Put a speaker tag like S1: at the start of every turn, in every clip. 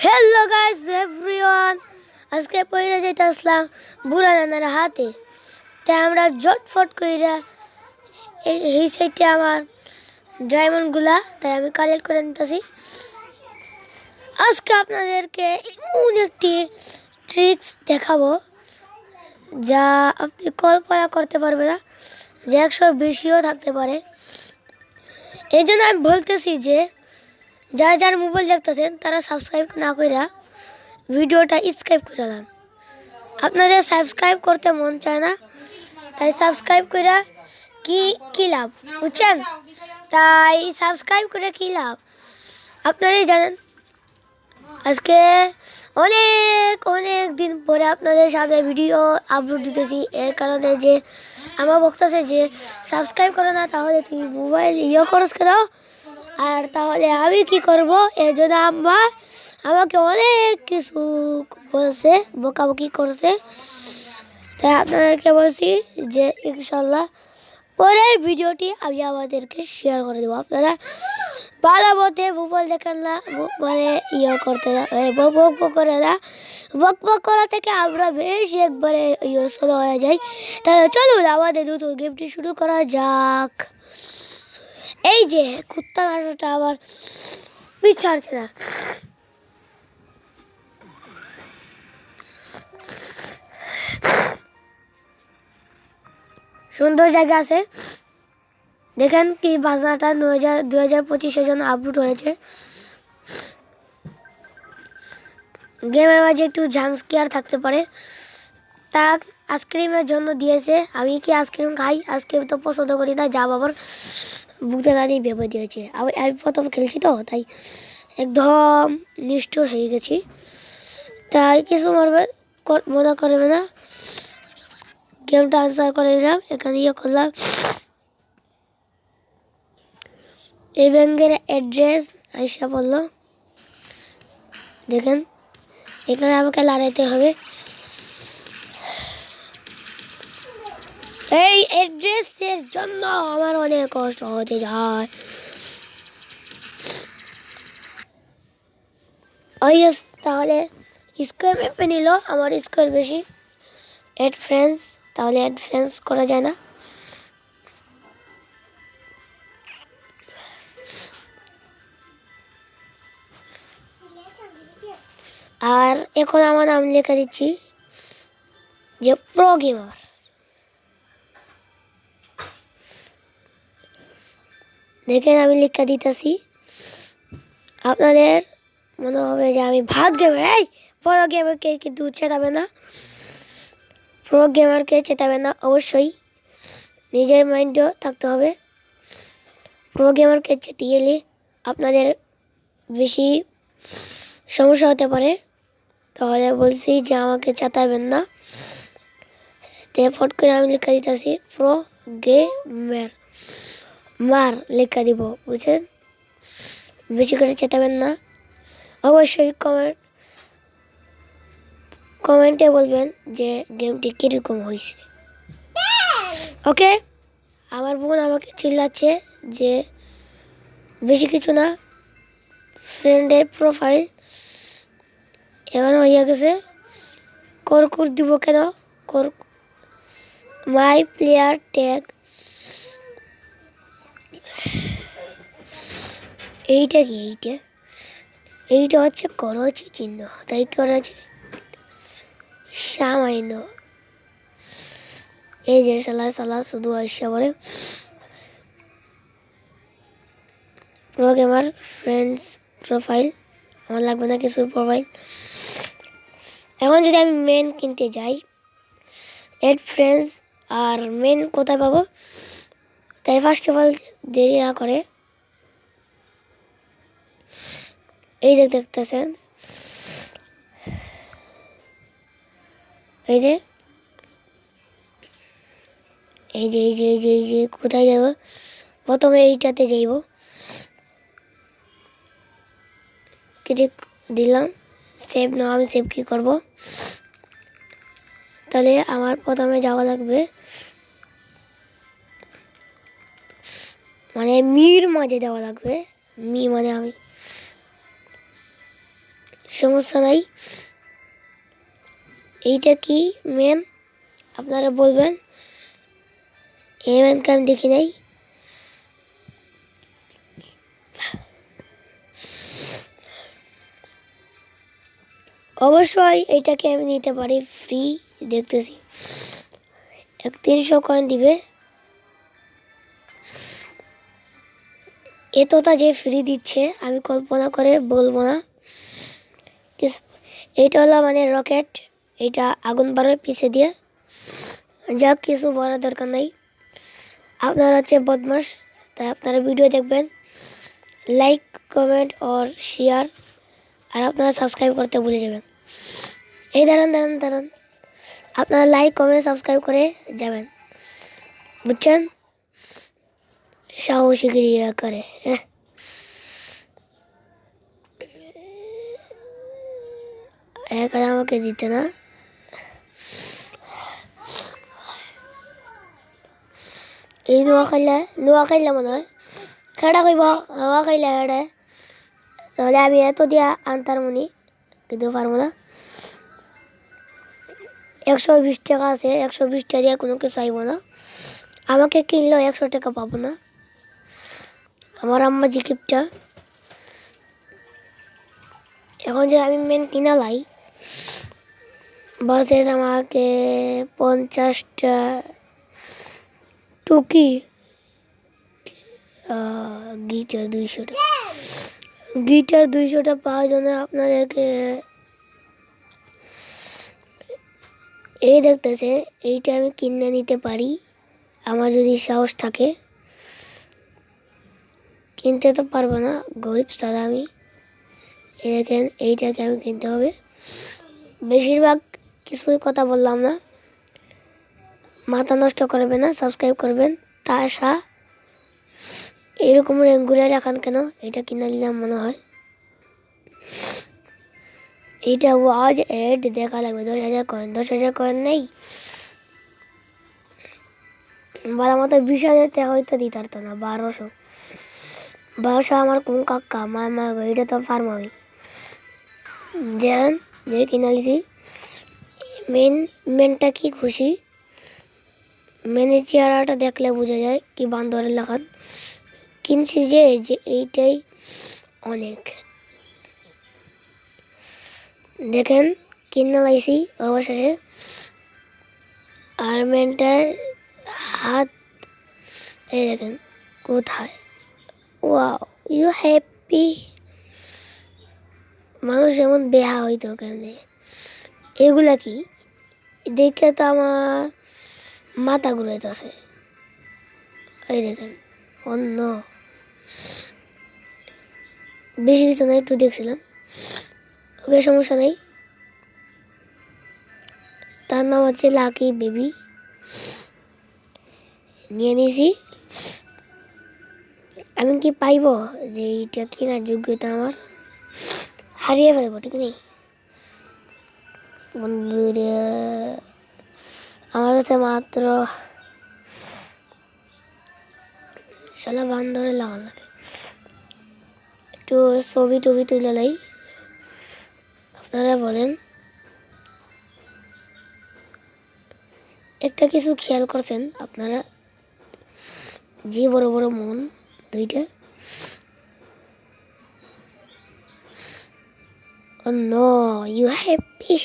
S1: Hello guys everyone আজকে পইরা যাইতে আসলাম বুড়া নানার হাতে। তাই আমরা জটফট কইরা এই- এই সাইডে আমার ডায়মন্ডগুলা, তাই আমি কালেক্ট করে নিতেছি। আজকে আপনাদেরকে এমন একটি ট্রিক্স দেখাবো, যা আপনি কল্পনা করতে পারবে না, যে একশো বেশিও থাকতে পারে। এই জন্য আমি বলতেছি যে যারা যারা মোবাইল দেখতেছেন, তারা সাবস্ক্রাইব না কইরা ভিডিওটা স্ক্রাইব করে দেন। আপনাদের সাবস্ক্রাইব করতে মন চায় না, তাই সাবস্ক্রাইব কইরা কি কি লাভ, বুঝছেন? তাই সাবস্ক্রাইব করে কি লাভ? আপনারাই জানেন। আজকে অনেক অনেক দিন পরে আপনাদের সামনে ভিডিও আপলোড দিতেছি। এর কারণে যে, আমার বক্তাছে যে সাবস্ক্রাইব করো না, তাহলে তুমি মোবাইল ইয়ে করস কেন? আর তাহলে আমি কি করব? এর জন্য আম্মা আমাকে অনেক কিছু বলছে, বকাবকি করছে। তাই আপনাদেরকে বলছি যে, ইনশাল্লাহ পরের ভিডিওটি আমি আমাদেরকে শেয়ার করে দেবো। আপনারা ভালো মতে মোবাইল দেখেন না মানে ইয়ে করতে না বক বক করে না। বক বক করা থেকে আমরা বেশ একবারে ইয়ে স্লো হয়ে যাই। তাহলে চলুন আমাদের নতুন গেমটি শুরু করা যাক। এই যে, কুত্তা নাটকটা আবার পিছাড়ছে না। সুন্দর জায়গা আছে। দেখেন কি বাজনাটা দু হাজার পঁচিশের জন্য আপলোড হয়েছে। গেমের মাঝে একটু জাম্পস্কেয়ার থাকতে পারে। তা আইসক্রিমের জন্য দিয়েছে। আমি কি আইসক্রিম খাই? আইসক্রিম তো পছন্দ করি না, যা বাবার। না দিয়ে ভেবে দিয়েছে। আমি আমি প্রথম খেলছি তো, তাই একদম নিষ্ঠুর হয়ে গেছি। তাই কিছু মারবে মনে করবে না। গেমটা আনসার করে নিলাম, এখানে ইয়ে করলাম। এই ব্যাংকের অ্যাড্রেস আইসা বলল। দেখেন, এখানে আমাকে লড়াইতে হবে। অ্যাড্রেসের জন্য আমার অনেক কষ্ট হতে যায়। ওই তাহলে স্কোয়ার ম্যাপে নিল, আমার স্কোয়ার বেশি। এড ফ্রেন্ডস তাহলে এড ফ্রেন্ডস করা যায় না। আর এখন আমার নাম লেখা দিচ্ছি যে প্রো গেমার দেখেন আমি লেখা দিতেছি। আপনাদের মনে হবে যে আমি ভাত গেমার এই, বড় গেমারকে কিন্তু চেতাবে না। প্রো গেমারকে চেতাবে না, অবশ্যই। নিজের মাইন্ডও থাকতে হবে। প্রো গেমারকে চেতিয়ে এলে আপনাদের বেশি সমস্যা হতে পারে। তাহলে বলছি যে আমাকে চেতাবেন না। তে ফট করে আমি লেখা দিতেছি প্রো গেমার মার লেখা দিব, বুঝছেন? বেশি করে চেতাবেন না। অবশ্যই কমেন্ট কমেন্টে বলবেন যে গেমটি কীরকম হয়েছে ওকে আমার বোন আমাকে চিল্লাচ্ছে যে বেশি কিছু না। ফ্রেন্ডের প্রোফাইল এখন হইয়া গেছে। করকুর দিব কেন? কর মাই প্লেয়ার ট্যাগ এইটা কি এইটা? এইটা হচ্ছে করছি চিহ্ন, তাই করাছে সামান্য। এই যে সালা সালা শুধু আসছে পরে গেমার ফ্রেন্ডস প্রোফাইল আমার লাগবে না কিছুর প্রোফাইল এখন যদি আমি মেন কিনতে যাই এড ফ্রেন্ডস আর মেন কোথায় পাবো? তাই ফার্স্ট অফ অল দেরি না করে এই যে দেখতেছেন। এই যে। এই যে এই যে এই যে এই যে, কোথায় যাব? প্রথমে এইটাতে যাইব। ক্লিক দিলাম। সেভ না আমি সেভ কী করব? তাহলে আমার প্রথমে যাওয়া লাগবে। মানে মির মাঝে যাওয়া লাগবে। মি মানে আমি। সমস্যা নাই। এইটা কি ম্যাম আপনারা বলবেন। এই মেনকে আমি দেখি নাই। অবশ্যই এইটাকে আমি নিতে পারি ফ্রি দেখতেছি। এক তিনশো কয়েন দিবে। এতটা যে ফ্রি দিচ্ছে, আমি কল্পনা করে বলব না। এইটা হলো মানে রকেট এটা আগুন বাড়বে পিছে দিয়ে। যা কিছু বলার দরকার নাই। আপনারা হচ্ছে বদমাস, তাই আপনারা ভিডিও দেখবেন। লাইক কমেন্ট আর শেয়ার আর আপনারা সাবস্ক্রাইব করতে ভুলে যাবেন। এই দাঁড়ান দাঁড়ান দাঁড়ান। আপনারা লাইক কমেন্ট সাবস্ক্রাইব করে যাবেন। বুঝছেন? সাহসিগিরি করে। হ্যাঁ এক হাজার আমাকে দিতে না? এই নোয়া খাইলে নোয়া খাইলে মনে হয়। খেটা কইব? নোয়া খাইলে হেডে। তাহলে আমি এত দিয়া আনতার মনি, কিন্তু পারব না। একশো বিশ টাকা আছে, একশো বিশ টাকা দিয়ে কোনো কিছু চাইব না। আমাকে কিনলেও একশো টাকা পাবো না। আমার আম্মা জিকিপটা এখন যে আমি মেন কিনা লাই বাসেস আমাকে পঞ্চাশটা টুকি গিটার দুইশোটা। গিটার দুইশোটা পাওয়ার জন্য আপনাদেরকে এই দেখতেছে এইটা আমি কিনে নিতে পারি। আমার যদি সাহস থাকে, কিনতে তো পারব না, গরিব সাদা আমি। এই দেখেন, এইটাকে আমি কিনতে হবে। বেশিরভাগ কিছুই কথা বললাম না। মাথা নষ্ট করবে না সাবস্ক্রাইব করবেন। তা আশা, এরকম রেঙ্গুলার রাখান কেন? এটা কিনে নিলাম মনে হয়। এটা ওয়াজ এড দেখা লাগবে। দশ হাজার কয়েন দশ হাজার কয়েন নেই। বলা মতো বিশ হাজার হয়তো দিতে পারতো না, বারোশো। বারোশো আমার কোন কাকা, মামা গো, এটা তো ফার্ম দেন যে কিনে লিছি মেন মেনটা কি খুশি মেনের চেহারাটা দেখলে বোঝা যায় কি বান্দরের লাগান কিনছি যে যে এইটাই অনেক দেখেন কিনে লাইছি অবশেষে আর মেনটার হাত এই দেখেন কোথায় ওয়াও ইউ হ্যাপি মানুষ যেমন বেহা হইতো কেমনে এগুলা কি? দেখে তো আমার মাথা ঘুরাইতেছে। এই দেখেন, অন্য। বেশি কিছু না, একটু দেখছিলাম। ওকে সমস্যা নেই। তার নাম হচ্ছে লাকি বেবি। নিয়ে নিয়েছি আমি কি পাইব যে এইটা কেনার যোগ্যতা আমার? হারিয়ে ফেলব, ঠিক নেই? বন্ধুরে, আমার কাছে মাত্র শালা বান্দরে লাগা লাগে। একটু ছবি টবি তুলে লাই। আপনারা বলেন। একটা কিছু খেয়াল করছেন আপনারা? যে বড় বড় মন, দুইটা। No, you happy?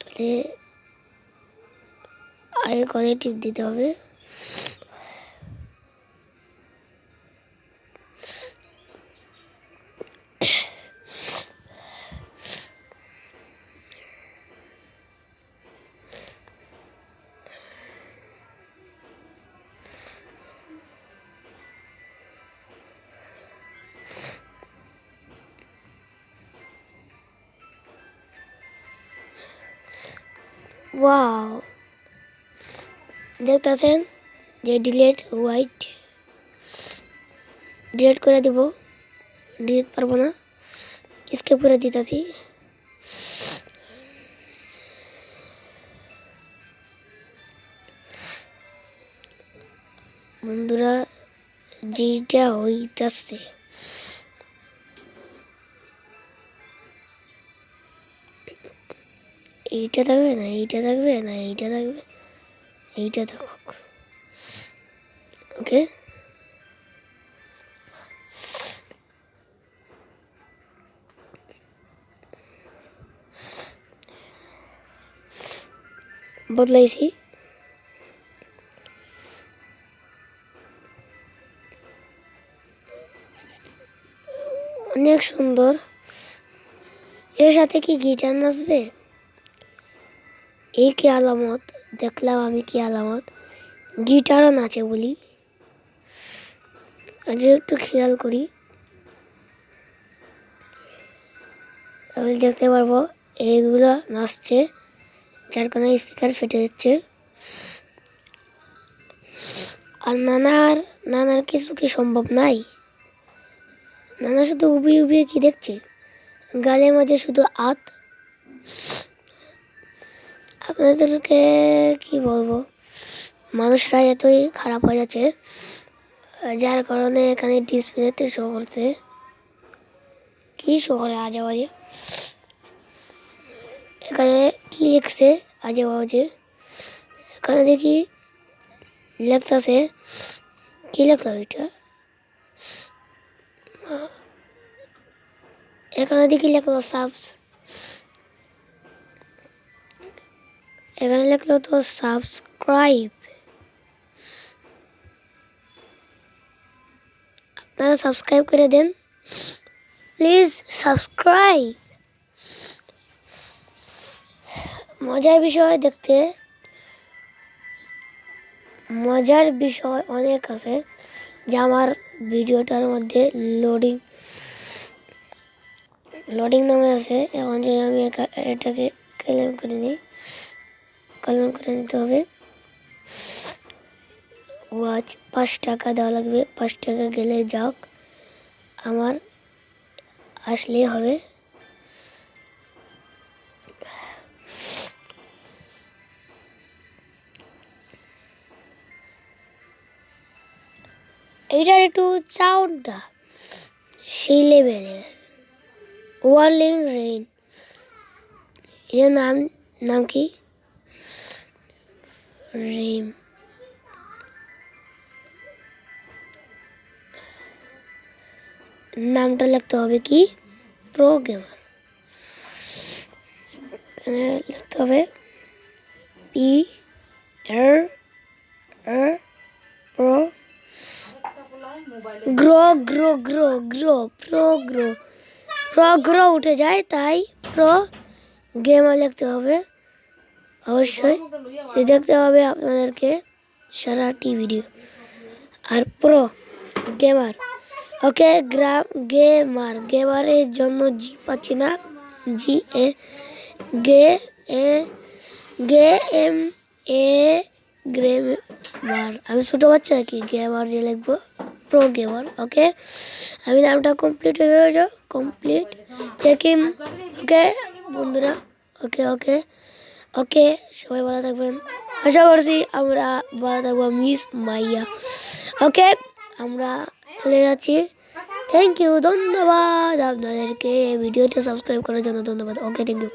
S1: তাহলে আগে করে টিপ দিতে হবে ওয়াও দেখতেছেন যে ডিলেট হোয়াইট ডিলেট করে দিব। ডিলেট পারব না। স্কেপ করে দিতেছি। বন্ধুরা যেটা হইতাছে। এইটা থাকবে না, এইটা থাকবে না, এইটা থাকবে এইটা থাকুক ওকে বদলাইছি। অনেক সুন্দর। এর সাথে কি গিটার নাচবে? এই কি আলামত? দেখলাম আমি কি আলামত। গিটারও নাচে বলি। আজ একটু খেয়াল করি। তাহলে দেখতে পারব, এইগুলো নাচছে, যার কারণে স্পিকার ফেটে যাচ্ছে। আর নানার নানার কিছু কি সম্ভব নাই? নানা শুধু উবিয়ে উবিয়ে কি দেখছে? গালের মাঝে শুধু আত। আপনাদেরকে কি বলব? মানুষরা এতই খারাপ হয়ে যাচ্ছে, যার কারণে এখানে ডিসপ্লেতে শো করছে। কি শো করে আজে বাজে এখানে কি লিখছে আজে বাজে এখানে দেখি লেখতেছে, কি লেখলো এটা? এখানে দেখি লেখলো সাবস এখানে লেখলো তো সাবস্ক্রাইব আপনারা সাবস্ক্রাইব করে দেন। প্লিজ সাবস্ক্রাইব মজার বিষয় দেখতে, মজার বিষয় অনেক আছে যা আমার ভিডিওটার মধ্যে লোডিং লোডিং নামে আছে। এখন যদি আমি এটাকে ক্লেম করে নিই। ক্লেম করে নিতে হবে। ওয়াচ পাঁচ টাকা দেওয়া লাগবে। পাঁচ টাকা গেলে যাক, আমার আসলেই হবে। এইটার একটু চাউনটা সেই লেভেলের ওয়ার্লিং রেইন এর নাম নাম কি? রিম নামটা লিখতে হবে কি প্রো গেমার লিখতে হবে P R R pro grow grow grow grow pro grow pro grow উঠে যায় তাই প্রো গেমার লিখতে হবে অবশ্যই দেখতে হবে আপনাদেরকে সারাটি ভিডিও আর প্রো গেমার ওকে গ্রাম গেমার গেমারের জন্য জি পাচ্ছি না। জি এ গে এ গে এম এ গ্রেমার আমি ছোটো বাচ্চা নাকি গেমার যে লিখব। প্রো গেমার ওকে আমি নামটা কমপ্লিট হয়ে যাও কমপ্লিট চেকিং ওকে বন্ধুরা। ওকে ওকে ওকে, সবাই ভালো থাকবেন। আশা করছি আমরা ভালো থাকব, মিস মাইয়া। ওকে, আমরা চলে যাচ্ছি। থ্যাংক ইউ ধন্যবাদ। আপনাদেরকে ভিডিওটা সাবস্ক্রাইব করার জন্য ধন্যবাদ। Okay thank you